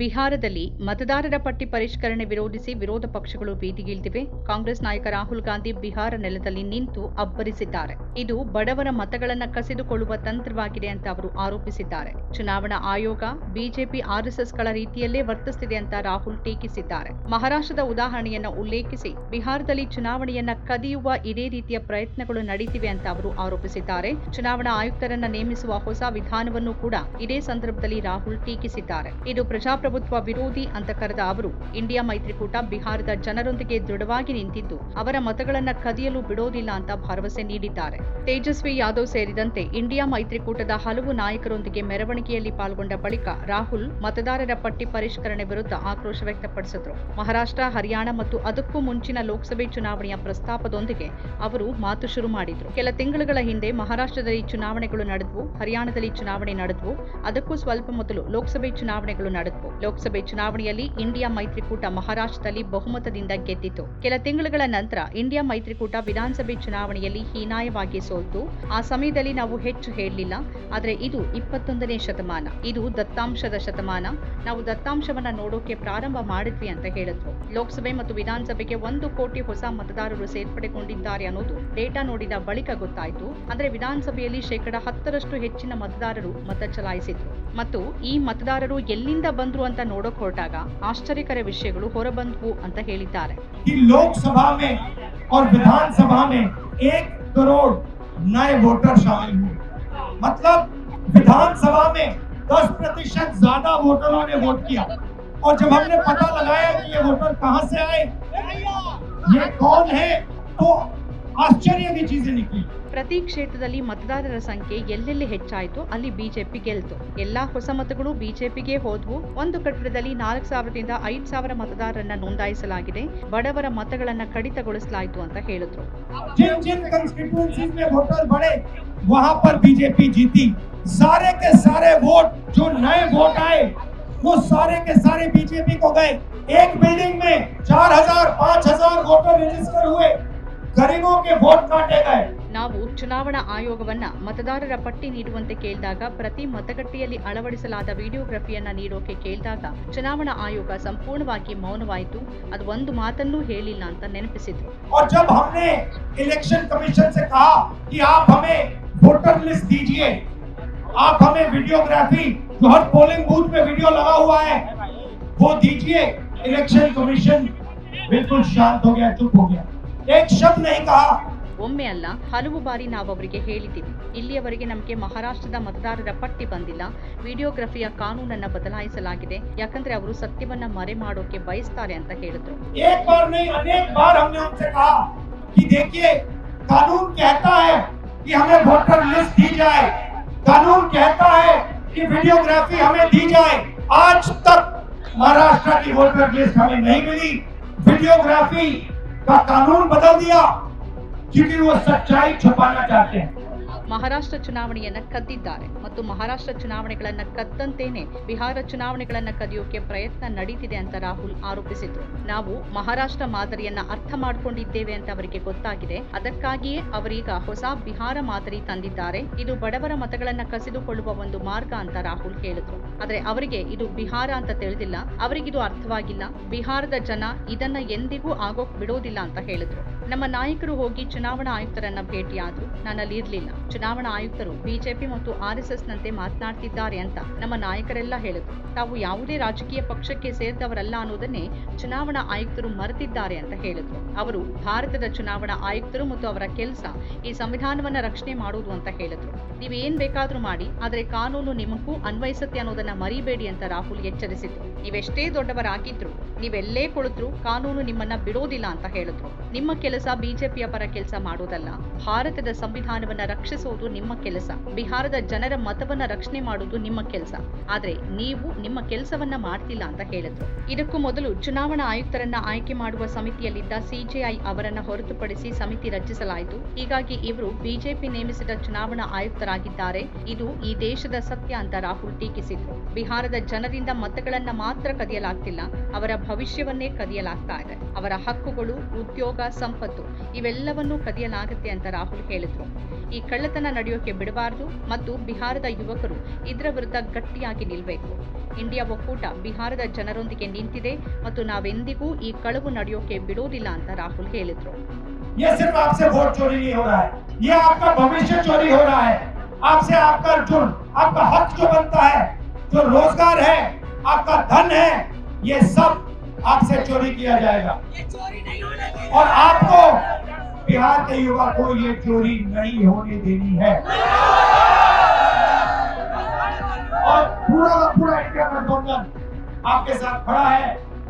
ಬಿಹಾರದಲ್ಲಿ ಮತದಾರರ ಪಟ್ಟಿ ಪರಿಷ್ಕರಣೆ ವಿರೋಧಿಸಿ ವಿರೋಧ ಪಕ್ಷಗಳು ಬೀದಿಗಿಳಿದಿವೆ ಕಾಂಗ್ರೆಸ್ ನಾಯಕ ರಾಹುಲ್ ಗಾಂಧಿ ಬಿಹಾರ ನೆಲದಲ್ಲಿ ನಿಂತು ಅಬ್ಬರಿಸಿದ್ದಾರೆ. ಇದು ಬಡವರ ಮತಗಳನ್ನ ಕಸಿದುಕೊಳ್ಳುವ ತಂತ್ರವಾಗಿದೆ ಅಂತ ಅವರು ಆರೋಪಿಸಿದ್ದಾರೆ. ಚುನಾವಣಾ ಆಯೋಗ, ಬಿಜೆಪಿ ಆರ್ಎಸ್ಎಸ್ಗಳ ರೀತಿಯಲ್ಲೇ ವರ್ತಿಸುತ್ತಿದೆ ಅಂತ ರಾಹುಲ್ ಟೀಕಿಸಿದ್ದಾರೆ. ಮಹಾರಾಷ್ಟ್ರದ ಉದಾಹರಣೆಯನ್ನ ಉಲ್ಲೇಖಿಸಿ, ಬಿಹಾರದಲ್ಲಿ ಚುನಾವಣೆಯನ್ನ ಕದಿಯುವ ಇದೇ ರೀತಿಯ ಪ್ರಯತ್ನಗಳು ನಡೀತಿವೆ ಅಂತ ಅವರು ಆರೋಪಿಸಿದ್ದಾರೆ. ಚುನಾವಣಾ ಆಯುಕ್ತರನ್ನ ನೇಮಿಸುವ ಹೊಸ ವಿಧಾನವನ್ನು ಕೂಡ ಇದೇ ಸಂದರ್ಭದಲ್ಲಿ ರಾಹುಲ್ ಟೀಕಿಸಿದ್ದಾರೆ. ಇದು ಪ್ರಜಾಪ್ರಭುತ್ವ ವಿರೋಧಿ ಅಂತ ಕರೆದ ಅವರು, ಇಂಡಿಯಾ ಮೈತ್ರಿಕೂಟ ಬಿಹಾರದ ಜನರೊಂದಿಗೆ ದೃಢವಾಗಿ ನಿಂತಿದ್ದು, ಅವರ ಮತಗಳನ್ನು ಕದಿಯಲು ಬಿಡೋದಿಲ್ಲ ಅಂತ ಭರವಸೆ ನೀಡಿದ್ದಾರೆ. ತೇಜಸ್ವಿ ಯಾದವ್ ಸೇರಿದಂತೆ ಇಂಡಿಯಾ ಮೈತ್ರಿಕೂಟದ ಹಲವು ನಾಯಕರೊಂದಿಗೆ ಮೆರವಣಿಗೆಯಲ್ಲಿ ಪಾಲ್ಗೊಂಡ ಬಳಿಕ ರಾಹುಲ್ ಮತದಾರರ ಪಟ್ಟಿ ಪರಿಷ್ಕರಣೆ ವಿರುದ್ಧ ಆಕ್ರೋಶ ವ್ಯಕ್ತಪಡಿಸಿದರು. ಮಹಾರಾಷ್ಟ್ರ, ಹರಿಯಾಣ ಮತ್ತು ಅದಕ್ಕೂ ಮುಂಚಿನ ಲೋಕಸಭೆ ಚುನಾವಣೆಯ ಪ್ರಸ್ತಾಪದೊಂದಿಗೆ ಅವರು ಮಾತು ಶುರು ಮಾಡಿದರು. ಕೆಲ ತಿಂಗಳುಗಳ ಹಿಂದೆ ಮಹಾರಾಷ್ಟ್ರದಲ್ಲಿ ಚುನಾವಣೆಗಳು ನಡೆದವು, ಹರಿಯಾಣದಲ್ಲಿ ಚುನಾವಣೆ ನಡೆದವು, ಅದಕ್ಕೂ ಸ್ವಲ್ಪ ಮೊದಲು ಲೋಕಸಭೆ ಚುನಾವಣೆಗಳು ನಡೆದವು. ಲೋಕಸಭೆ ಚುನಾವಣೆಯಲ್ಲಿ ಇಂಡಿಯಾ ಮೈತ್ರಿಕೂಟ ಮಹಾರಾಷ್ಟ್ರದಲ್ಲಿ ಬಹುಮತದಿಂದ ಗೆದ್ದಿತು. ಕೆಲ ತಿಂಗಳುಗಳ ನಂತರ ಇಂಡಿಯಾ ಮೈತ್ರಿಕೂಟ ವಿಧಾನಸಭೆ ಚುನಾವಣೆಯಲ್ಲಿ ಹೀನಾಯವಾಗಿ ಸೋಲ್ತು ಆ ಸಮಯದಲ್ಲಿ ನಾವು ಹೆಚ್ಚು ಹೇಳಲಿಲ್ಲ, ಆದರೆ ಇದು ಇಪ್ಪತ್ತೊಂದನೇ ಶತಮಾನ. ಇದು ದತ್ತಾಂಶದ ಶತಮಾನ. ನಾವು ದತ್ತಾಂಶವನ್ನ ನೋಡೋಕೆ ಪ್ರಾರಂಭ ಮಾಡಿದ್ವಿ ಅಂತ ಹೇಳಿದ್ರು. ಲೋಕಸಭೆ ಮತ್ತು ವಿಧಾನಸಭೆಗೆ ಒಂದು ಕೋಟಿ ಹೊಸ ಮತದಾರರು ಸೇರ್ಪಡೆಗೊಂಡಿದ್ದಾರೆ ಅನ್ನೋದು ಡೇಟಾ ನೋಡಿದ ಬಳಿಕ ಗೊತ್ತಾಯಿತು. ಅಂದ್ರೆ ವಿಧಾನಸಭೆಯಲ್ಲಿ ಶೇಕಡ ಹತ್ತರಷ್ಟು ಹೆಚ್ಚಿನ ಮತದಾರರು ಮತ ಚಲಾಯಿಸಿದ್ರು. ಮತ್ತು ಈ ಮತದಾರರು ಎಲ್ಲಿಂದ ಬಂದ್ರು ಅಂತ ನೋಡೋಕ್ ಹೊರಟಾಗ ಆಶ್ಚರ್ಯಕರ ವಿಷಯಗಳು ಹೊರಬಂದ್ವು ಅಂತ ಹೇಳಿದ್ದಾರೆ कि लोकसभा में और विधानसभा में एक करोड़ नए वोटर शामिल हुए मतलब विधानसभा में 10 प्रतिशत ज्यादा वोटरों ने वोट किया और जब हमने पता लगाया कि ये वोटर कहां से आए ये कौन है तो आश्चर्य की चीजें निकली ಪ್ರತಿ ಕ್ಷೇತ್ರದಲ್ಲಿ ಮತದಾರರ ಸಂಖ್ಯೆ ಎಲ್ಲೆಲ್ಲಿ ಹೆಚ್ಚಾಯಿತು ಅಲ್ಲಿ ಬಿಜೆಪಿ ಗೆಲ್ತು ಎಲ್ಲಾ ಹೊಸ ಮತಗಳು ಬಿಜೆಪಿಗೆ ಹೋದ್ವು ಒಂದು ಕಟ್ಟಡದಲ್ಲಿ ನಾಲ್ಕು ಸಾವಿರದಿಂದ ಐದು ಸಾವಿರ ಮತದಾರರನ್ನ ನೋಂದಾಯಿಸಲಾಗಿದೆ ಬಡವರ ಮತಗಳನ್ನ ಕಡಿತಗೊಳಿಸಲಾಯಿತು ಅಂತ ಹೇಳಿದ್ರು जिन जिन कंस्टिट्यूंसीज में वोटर बढ़े वहां पर बीजेपी जीती सारे के सारे वोट जो नए वोट आए वो सारे के सारे बीजेपी को गए एक बिल्डिंग में चार हजार पांच हजार वोटर रजिस्टर हुए गरीबों के वोट काटे गए ನಾವು ಚುನಾವಣಾ ಆಯೋಗವನ್ನ ಮತದಾರರ ಪಟ್ಟಿ ನೀಡುವಂತೆ ಕೇಳಿದಾಗ ಪ್ರತಿ ಮತಗಟ್ಟೆಯಲ್ಲಿ ಅಳವಡಿಸಲಾದ ವಿಡಿಯೋಗ್ರಫಿಯನ್ನ ನೀಡೋಕೆ ಕೇಳಿದಾಗ ಚುನಾವಣಾ ಆಯೋಗ ಸಂಪೂರ್ಣವಾಗಿ ಮೌನವಾಯಿತು ಅದು ಒಂದು ಮಾತನ್ನೂ ಹೇಳಿಲ್ಲ ಅಂತ ನೆನಪಿಸಿದ್ರು और जब हमने इलेक्शन कमीशन से कहा कि आप हमें वोटर लिस्ट दीजिए आप हमें वीडियोग्राफी जो हर पोलिंग बूथ में वीडियो लगा हुआ है वो दीजिए इलेक्शन कमीशन बिल्कुल शांत हो गया चुप हो गया एक शब्द नहीं कहा ಒಮ್ಮೆ ಅಲ್ಲ ಹಲವು ಬಾರಿ ನಾವು ಅವರಿಗೆ ಹೇಳಿದ್ದೀವಿ ಇಲ್ಲಿಯವರೆಗೆ ನಮಗೆ ಮಹಾರಾಷ್ಟ್ರದ ಮತದಾರರ ಪಟ್ಟಿ ಬಂದಿಲ್ಲ ವಿಡಿಯೋಗ್ರಫಿಯ ಕಾನೂನನ್ನ ಬದಲಾಯಿಸಲಾಗಿದೆ ಯಾಕಂದ್ರೆ ಅವರು ಸತ್ಯವನ್ನ ಮರೆ ಮಾಡೋಕೆ ಬಯಸ್ತಾರೆ ಅಂತ ಹೇಳಿದ್ರು एक बार नहीं अनेक बार हमने उनसे कहा कि देखिए कानून कहता है कि हमें वोटर लिस्ट दी जाए कानून कहता है कि वीडियोग्राफी हमें दी जाए आज तक महाराष्ट्र की वोटर लिस्ट हमें नहीं मिली वीडियोग्राफी का कानून बदल दिया। क्योंकि वो सच्चाई छुपाना चाहते हैं। ಮಹಾರಾಷ್ಟ್ರ ಚುನಾವಣೆಯನ್ನ ಕದ್ದಿದ್ದಾರೆ ಮತ್ತು ಮಹಾರಾಷ್ಟ್ರ ಚುನಾವಣೆಗಳನ್ನ ಕದ್ದಂತೇನೆ ಬಿಹಾರ ಚುನಾವಣೆಗಳನ್ನ ಕದಿಯೋಕೆ ಪ್ರಯತ್ನ ನಡೀತಿದೆ ಅಂತ ರಾಹುಲ್ ಆರೋಪಿಸಿದ್ರು. ನಾವು ಮಹಾರಾಷ್ಟ್ರ ಮಾದರಿಯನ್ನ ಅರ್ಥ ಮಾಡ್ಕೊಂಡಿದ್ದೇವೆ ಅಂತ ಅವರಿಗೆ ಗೊತ್ತಾಗಿದೆ. ಅದಕ್ಕಾಗಿಯೇ ಅವರೀಗ ಹೊಸ ಬಿಹಾರ ಮಾದರಿ ತಂದಿದ್ದಾರೆ. ಇದು ಬಡವರ ಮತಗಳನ್ನ ಕಸಿದುಕೊಳ್ಳುವ ಒಂದು ಮಾರ್ಗ ಅಂತ ರಾಹುಲ್ ಹೇಳಿದ್ರು. ಆದ್ರೆ ಅವರಿಗೆ ಇದು ಬಿಹಾರ ಅಂತ ತಿಳಿದಿಲ್ಲ. ಅವರಿಗಿದು ಅರ್ಥವಾಗಿಲ್ಲ. ಬಿಹಾರದ ಜನ ಇದನ್ನ ಎಂದಿಗೂ ಆಗೋಕ್ ಬಿಡೋದಿಲ್ಲ ಅಂತ ಹೇಳಿದ್ರು. ನಮ್ಮ ನಾಯಕರು ಹೋಗಿ ಚುನಾವಣಾ ಆಯುಕ್ತರನ್ನ ಭೇಟಿಯಾದ್ರು. ನಾನಲ್ಲಿ ಇರ್ಲಿಲ್ಲ. ಚುನಾವಣಾ ಆಯುಕ್ತರು ಬಿಜೆಪಿ ಮತ್ತು ಆರ್ಎಸ್ಎಸ್ ನಂತೆ ಮಾತನಾಡ್ತಿದ್ದಾರೆ ಅಂತ ನಮ್ಮ ನಾಯಕರೆಲ್ಲ ಹೇಳಿದ್ರು. ತಾವು ಯಾವುದೇ ರಾಜಕೀಯ ಪಕ್ಷಕ್ಕೆ ಸೇರಿದವರಲ್ಲ ಅನ್ನೋದನ್ನೇ ಚುನಾವಣಾ ಆಯುಕ್ತರು ಮರೆತಿದ್ದಾರೆ ಅಂತ ಹೇಳಿದ್ರು. ಅವರು ಭಾರತದ ಚುನಾವಣಾ ಆಯುಕ್ತರು ಮತ್ತು ಅವರ ಕೆಲಸ ಈ ಸಂವಿಧಾನವನ್ನ ರಕ್ಷಣೆ ಮಾಡುವುದು ಅಂತ ಹೇಳಿದ್ರು. ನೀವು ಏನ್ ಬೇಕಾದ್ರೂ ಮಾಡಿ, ಆದರೆ ಕಾನೂನು ನಿಮಗೂ ಅನ್ವಯಿಸುತ್ತೆ ಅನ್ನೋದನ್ನ ಮರಿಬೇಡಿ ಅಂತ ರಾಹುಲ್ ಎಚ್ಚರಿಸಿದ್ರು. ನೀವೆಷ್ಟೇ ದೊಡ್ಡವರಾಗಿದ್ರು, ನೀವೆಲ್ಲೇ ಕುಳಿತರು ಕಾನೂನು ನಿಮ್ಮನ್ನ ಬಿಡೋದಿಲ್ಲ ಅಂತ ಹೇಳಿದ್ರು. ನಿಮ್ಮ ಕೆಲಸ ಬಿಜೆಪಿಯ ಪರ ಕೆಲಸ ಮಾಡೋದಲ್ಲ ಭಾರತದ ಸಂವಿಧಾನವನ್ನ ರಕ್ಷಿಸುವುದು ನಿಮ್ಮ ಕೆಲಸ. ಬಿಹಾರದ ಜನರ ಮತವನ್ನ ರಕ್ಷಣೆ ಮಾಡುವುದು ನಿಮ್ಮ ಕೆಲಸ. ಆದ್ರೆ ನೀವು ನಿಮ್ಮ ಕೆಲಸವನ್ನ ಮಾಡ್ತಿಲ್ಲ ಅಂತ ಹೇಳಿದ್ರು. ಇದಕ್ಕೂ ಮೊದಲು ಚುನಾವಣಾ ಆಯುಕ್ತರನ್ನ ಆಯ್ಕೆ ಮಾಡುವ ಸಮಿತಿಯಲ್ಲಿದ್ದ ಸಿಜೆಐ ಅವರನ್ನ ಹೊರತುಪಡಿಸಿ ಸಮಿತಿ ರಚಿಸಲಾಯಿತು. ಹೀಗಾಗಿ ಇವರು ಬಿಜೆಪಿ ನೇಮಿಸಿದ ಚುನಾವಣಾ ಆಯುಕ್ತರಾಗಿದ್ದಾರೆ. ಇದು ಈ ದೇಶದ ಸತ್ಯ ಅಂತ ರಾಹುಲ್ ಟೀಕಿಸಿದ್ರು. ಬಿಹಾರದ ಜನರಿಂದ ಮತಗಳನ್ನ ಮಾತ್ರ ಕದಿಯಲಾಗ್ತಿಲ್ಲ. ಅವರ ಭವಿಷ್ಯವನ್ನೇ ಕದಿಯಲಾಗ್ತಾ ಇದೆ. ಅವರ ಹಕ್ಕುಗಳು, ಉದ್ಯೋಗ ಸಂಪತ್ತು ಇವೆಲ್ಲವನ್ನೂ ಕದಿಯಲಾಗುತ್ತೆ ಅಂತ ರಾಹುಲ್ ಹೇಳಿದ್ರು ಈ ಕಳ್ಳತನ ನಡೆಯೋಕೆ ಬಿಡಬಾರದು ಮತ್ತು ಬಿಹಾರದ ಯುವಕರು ಇದರ ವಿರುದ್ಧ ಗಟ್ಟಿಯಾಗಿ ನಿಲ್ಲಬೇಕು ಇಂಡಿಯಾ ಒಕ್ಕೂಟ ಬಿಹಾರದ ಜನರೊಂದಿಗೆ ನಿಂತಿದೆ ಮತ್ತು ನಾವೆಂದಿಗೂ ಈ ಕಳವು ನಡೆಯೋಕೆ ಬಿಡೋದಿಲ್ಲ ಅಂತ ರಾಹುಲ್ ಹೇಳಿದ್ರು ये सिर्फ आपसे वोट चोरी नहीं हो रहा है ये आपका भविष्य चोरी हो रहा है आपसे आपका जो आपका हक जो बनता है जो रोजगार है आपका धन है ये सब आपसे चोरी किया जाएगा। और आपको बिहार के युवा को ये चोरी नहीं होने देनी है। और पूरा का पूरा इंडिया गठबंधन आपके साथ खड़ा है।